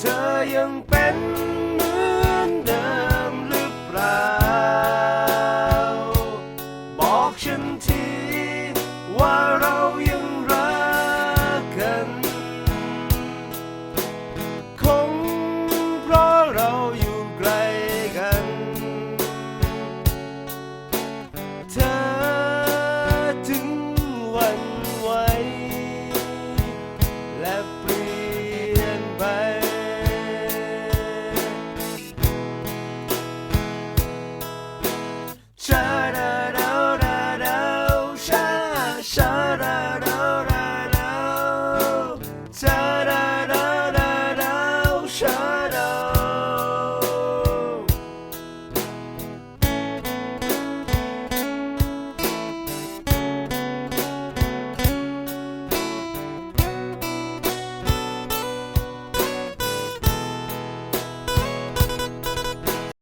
เธอยังเป็นเหมือนเดิมหรือเปล่า บอกฉันทีว่าเรา da da